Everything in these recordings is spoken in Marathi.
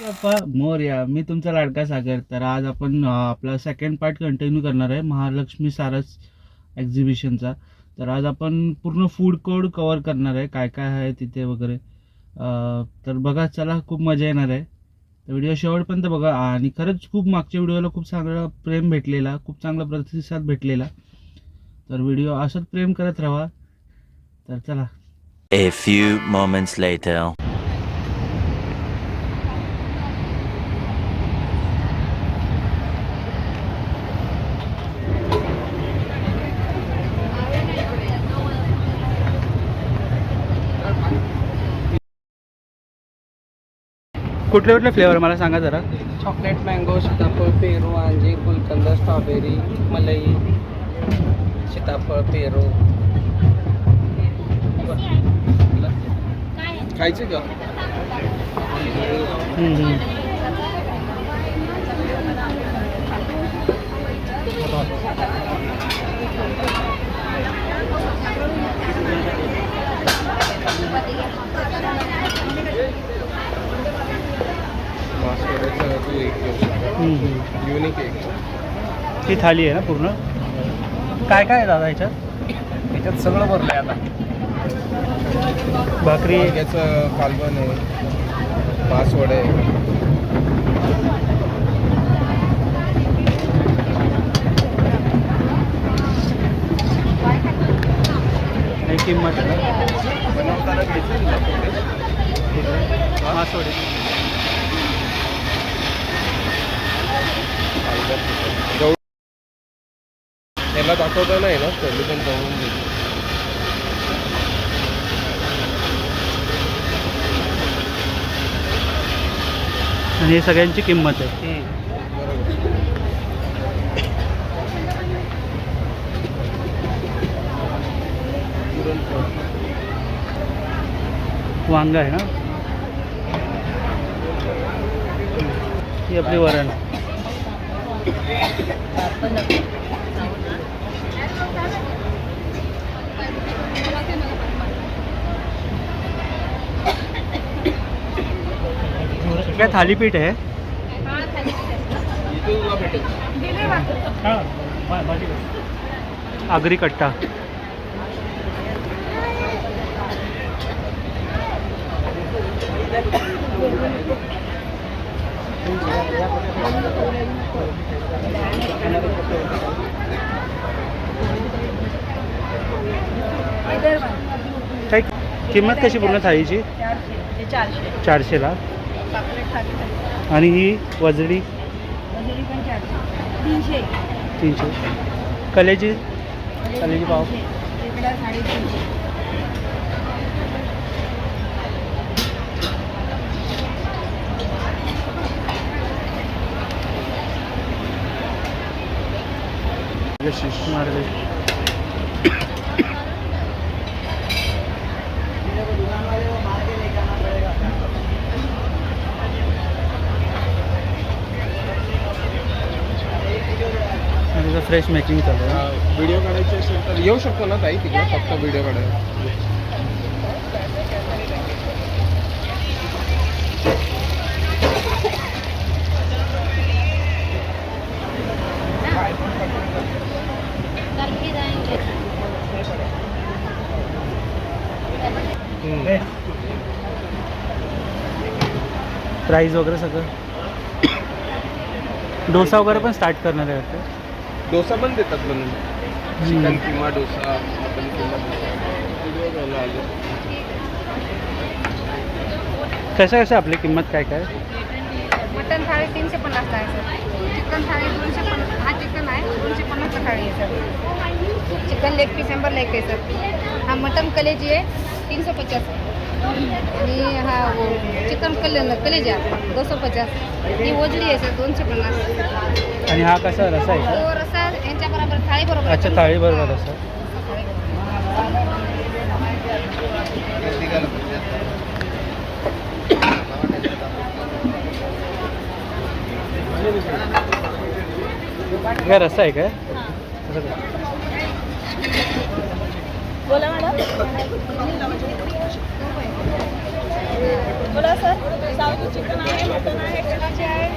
मोर्या मी तुमचा लाडका सागर. तर आज आपण आपला सेकंड पार्ट कंटिन्यू करणार आहे महालक्ष्मी सारस एक्झिबिशनचा तर आज आपण पूर्ण फूड कोड कवर करणार आहे काय काय आहे तिथे वगैरे. तर बघा चला खूप मजा येणार आहे. तर व्हिडिओ शेवटपर्यंत बघा. आणि खरंच खूप मागच्या व्हिडिओला खूप चांगला प्रेम भेटलेला खूप चांगला प्रतिसाद भेटलेला. तर व्हिडिओ असंच प्रेम करत राहा. तर चला. A few moments later. कुठले कुठले फ्लेवर मला सांगा जरा. चॉकलेट मँगो सीताफळ पेरू अंजीर गुलकंद स्ट्रॉबेरी मलई सीताफळ पेरू. खायचे का? युनिक एक ही थाली आहे ना पूर्ण? काय काय आहे दादा याच्यात? त्याच्यात सगळं भरलं आहे आता. भाकरी? वांग्याचं कालवण आहे. मासवड आहे. किंमत आहे? मासवडी त्याला दाखवता नाही ना तरी पण देतो आणि हे सगळ्यांची किंमत आहे. वांगा आहे ना? ही आपली वरण. काय थालीपीठ आहे. आगरी कट्टा. काय किंमत कशी पूर्ण थाळीची? चारशे. चारशे चारशेला आणि ही वजडी? वजरी पण चारशे. तीनशे. तीनशे. कलेची? कलेची पाव. इकडं साडेतीनशे. फ्रेश मेकिंग चालू आहे. व्हिडिओ काढायचे असेल तर येऊ शकतो ना ताई तिकडे फक्त व्हिडिओ काढायला. प्राईज वगैरे सगळं? डोसा वगैरे पण स्टार्ट करणार आहे वाटतं? डोसा पण देतात म्हणून. चिकन किमा डोसा मटन आलो कसं कसं आपली किंमत काय काय? मटन थाळी तीनशे पन्नासला आहे सर. चिकन थाळी दोनशे पन्नास हा चिकन आहे दोनशे पन्नासला थाळी आहे सर. चिकन लेग पीस शंभर लेग पीस सर. हा मटन कलेजी आहे तीनशे पचास. आणि हा वो चिकन कले कलेजी आहे दोनशे पचास. ही वजडी आहे सर दोनशे पन्नास. आणि हा कसा रसा आहे तो रसा यांच्या बरोबर थाळी बरोबर अच्छा थाळी बरोबर रसा काय रस्सा आहे काय? बोला मॅडम. बोला सर. सावजी चिकन आहे.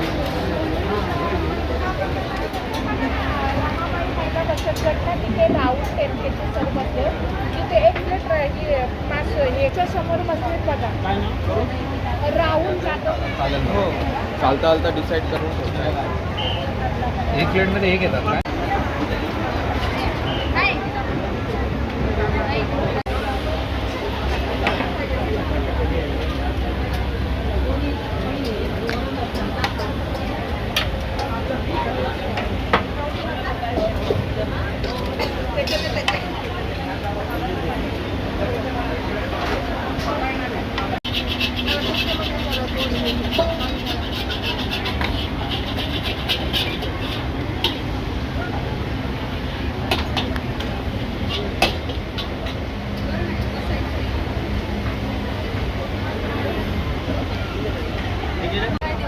चालता चालता डिसाईड करून ठेवतो. एक प्लेटमध्ये एक येतात काय नाही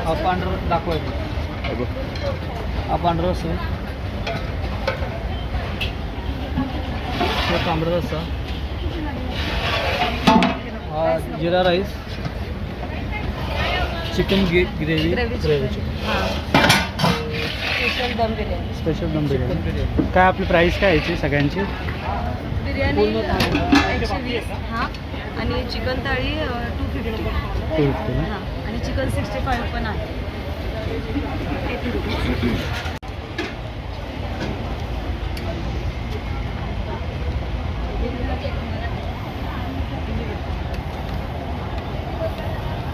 हा पांढरं दाखवायचं. हा पांढरा रस्सा हा तांबडा रस्सा हा जिरा राईस. चिकन गे gravy. Gravy special dum biryani. Special dum chicken biryani. काय आपली प्राईस काय याची सगळ्यांची? बिर्याणी एकशे वीस. हां. आणि चिकन थाळी टू फिफ्टी टू फिफ्टी ना? हां. आणि चिकन सिक्स्टी फाईव्ह पण आहे.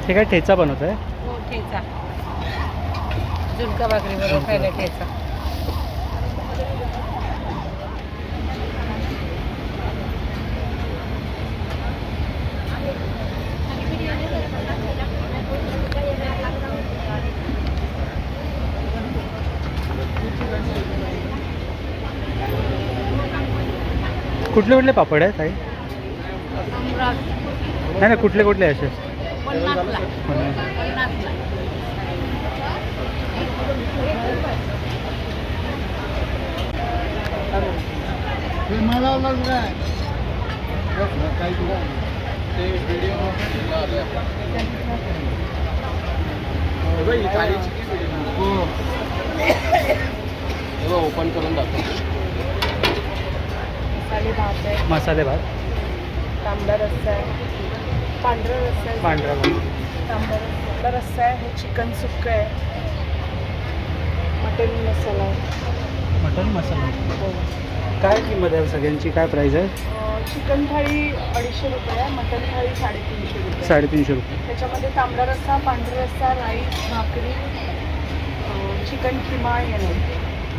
हे काय ठेचा बनवत आहे हो ठेचा. झुणका भाकरी बरोबर खायला ठेचा. कुठले कुठले पापड आहेत ताई? नाही नाही कुठले कुठले असे? ओपन करून दाखव. मसाले भात आहे मसाले भात. तांबडा रस्सा आहे. पांढरा रस्सा आहे. पांढरा भात तांबडा रस्सा रस्सा आहे. हे चिकन सुक्क आहे. मटन मसाला आहे. मटन मसाला. काय किंमत आहे सगळ्यांची? काय प्राईस आहे? चिकन थाळी अडीचशे रुपये आहे. मटन थाळी साडेतीनशे रुपये. साडेतीनशे रुपये. त्याच्यामध्ये तांबडा रस्सा पांढरा रस्सा राईस भाकरी चिकन किमा येणार.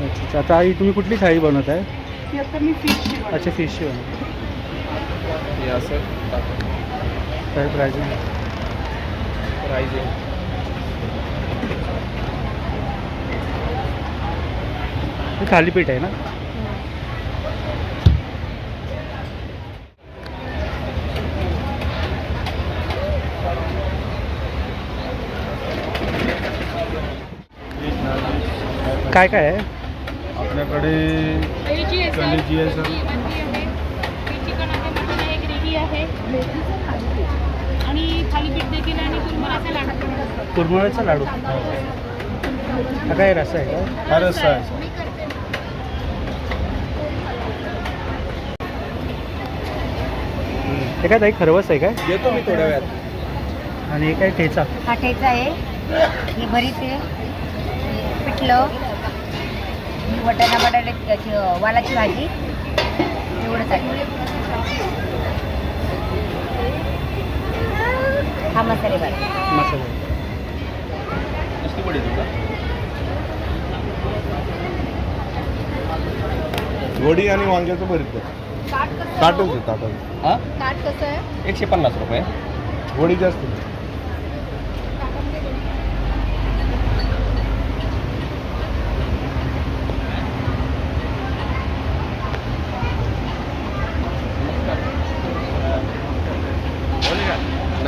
अच्छा. अच्छा आता आई तुम्ही कुठली थाळी बनवत आहे ती आता मी फिश अच्छा बनवत हे असं काय प्राईज आहे? प्राईज हे थालीपीठ आहे ना? काय काय आहे? आपल्याकडे कलेजी आहे सर आणि थालीपीठ देखील आणि कुरमुराचा लाडू. हा काय रस्सा आहे का? हा रस्सा आहे. हे काय ताई खरवस आहे काय? येतो मी थोड्या वेळात. आणि हे काय ठेचा? हा ठेचा आहे. ही भरीत आहे. पिठलं. वटाणा बटाट्याची वालाची भाजी. एवढंच आहे. हा मसाले तुला वडी आणि वांग्याचं भरीत ताटच आहे? ताटच हा? ताट कसं आहे? एकशे पन्नास रुपये. वडी जास्त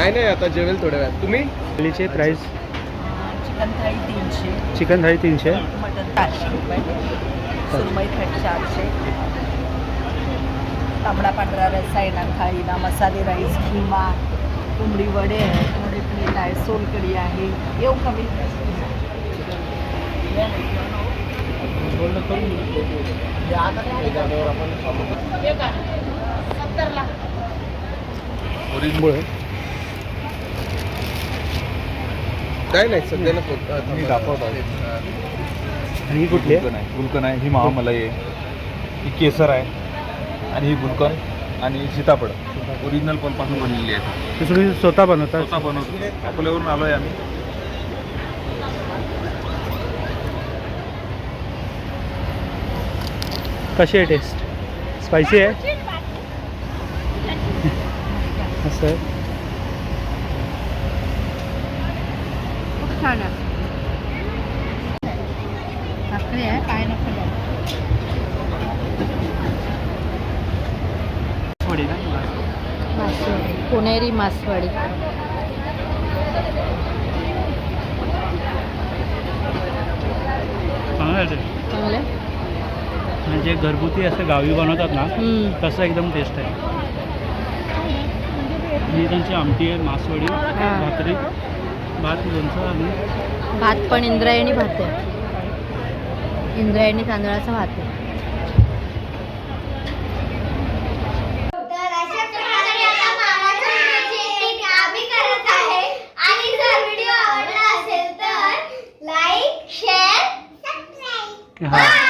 नाही नाही आता जेवेल थोड्या वेळात. तुम्ही? थालीचे प्राईस चिकन थाळी तीनशे. चिकन थाळी तीनशे? मटन चारशे रुपये. सुरमई थाळी चारशे. तांबडा पांढरा रस्सा येणार थाळीला मसाले राईस किमा कोंबडी वडे आहेत वडे प्लेट आहे सोलकढी आहे. येऊ कमी नाही नाही सध्याला फक्त मी दाखवतो. आणि ही कुठली? आहे गुलकन आहे. गुलकन आहे. ही महामलाई आहे. ही केसर आहे. आणि ही गुलकन आणि सीताफळ. ओरिजिनलपासून बनलेली आहे. ते तुम्ही स्वतः बनवता? स्वतः बनवतो. अकोल्यावरून आलो आहे आम्ही. कशी आहे टेस्ट स्पायसी आहे? असं आहे खूप छान आहे भाकरी आहे ना मासवडी पुणेरी मासवडी. आहे. चांगले म्हणजे घरगुती असं गावी बनवतात ना तसं एकदम टेस्ट आहे. ही त्यांची आमटी आहे मासवडी भाकरी. भात पण इंद्रायणी भात आहे. इंद्रायणी तांदळाचा भात आहे. तर अशा प्रकारे आता मामाच्या व्हिडिओची एडिटिंग आम्ही करत आहे. आणि जर व्हिडिओ आवडला असेल तर लाईक शेअर सबस्क्राईब हा.